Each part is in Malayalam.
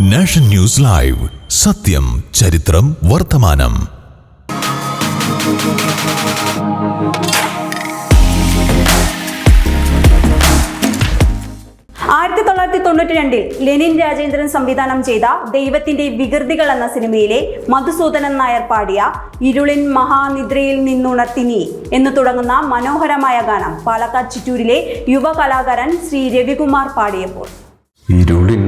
Nation news live. സത്യം ചരിത്രം വർത്തമാനം. ആയിരത്തി തൊള്ളായിരത്തി തൊണ്ണൂറ്റി രണ്ടിൽ ലെനിൻ രാജേന്ദ്രൻ സംവിധാനം ചെയ്ത ദൈവത്തിന്റെ വികൃതികൾ എന്ന സിനിമയിലെ മധുസൂദനൻ നായർ പാടിയ ഇരുളിൻ മഹാനിദ്രയിൽ നിന്നുണർത്തി നീ എന്ന് തുടങ്ങുന്ന മനോഹരമായ ഗാനം പാലക്കാട് ചിറ്റൂരിലെ യുവ കലാകാരൻ ശ്രീ രവികുമാർ പാടിയപ്പോൾ. ഇരുളിൻ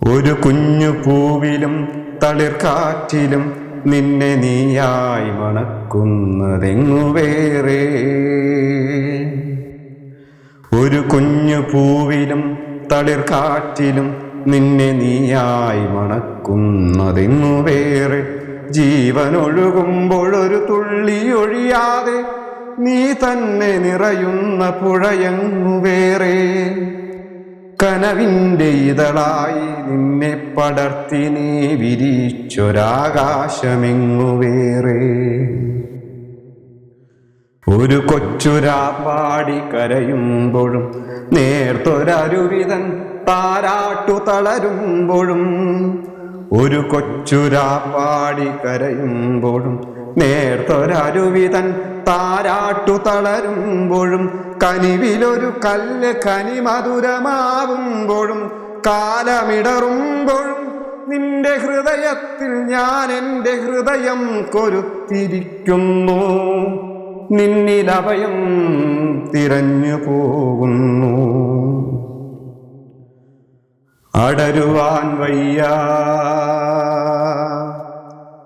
ഒരു കുഞ്ഞു പൂവിലും തളിർക്കാറ്റിലും നിന്നെ നീയായി മണക്കുന്നതെങ്ങു വേറെ? ഒരു കുഞ്ഞു പൂവിലും തളിർക്കാറ്റിലും നിന്നെ നീയായി മണക്കുന്നതെങ്ങു വേറെ? ഒരു തുള്ളി ഒഴിയാതെ നീ തന്നെ നിറയുന്ന പുഴയങ്ങു വേറെ? കനവിന്റെ ഇതളായി നിന്നെ പടർത്തി നീ വിരിച്ചൊരാകാശമെങ്ങു വേറെ? ഒരു കൊച്ചുരാപ്പാടി കരയുമ്പോഴും നേർത്തൊരരുവിതൻ താരാട്ടു തളരുമ്പോഴും ഒരു കൊച്ചുരാപ്പാടി കരയുമ്പോഴും നേർത്തൊരരുവിതൻ താരാട്ടു തളരുമ്പോഴും കനിവിലൊരു കല്ല് കനി മധുരമാവുമ്പോഴും കാലമിടറുമ്പോഴും നിന്റെ ഹൃദയത്തിൽ ഞാൻ എന്റെ ഹൃദയം കൊരുത്തിരിക്കുന്നു. നിന്നിലഭയം തിരഞ്ഞു പോകുന്നു. അടരുവാൻ വയ്യ.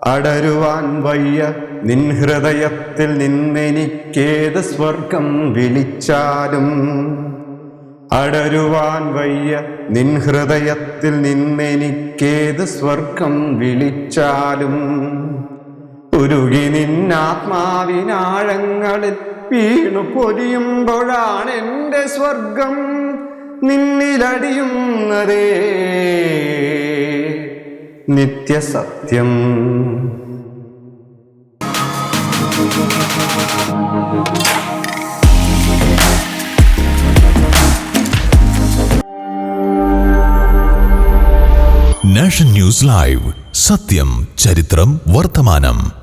അടരുവാൻ വയ്യ നിൻ ഹൃദയത്തിൽ നിന്നെനിക്കേത് സ്വർഗം വിളിച്ചാലും. അടരുവാൻ വയ്യ നിൻ ഹൃദയത്തിൽ നിന്നെനിക്കേത് സ്വർഗം വിളിച്ചാലും. ഉരുകി നിന്നാത്മാവിനാഴങ്ങളിൽ വീണു പൊരിയുമ്പോഴാണ് എന്റെ സ്വർഗം നിന്നിലടിയുന്നതേ. നിത്യസത്യം. Nation news live. സത്യം ചരിത്രം വർത്തമാനം.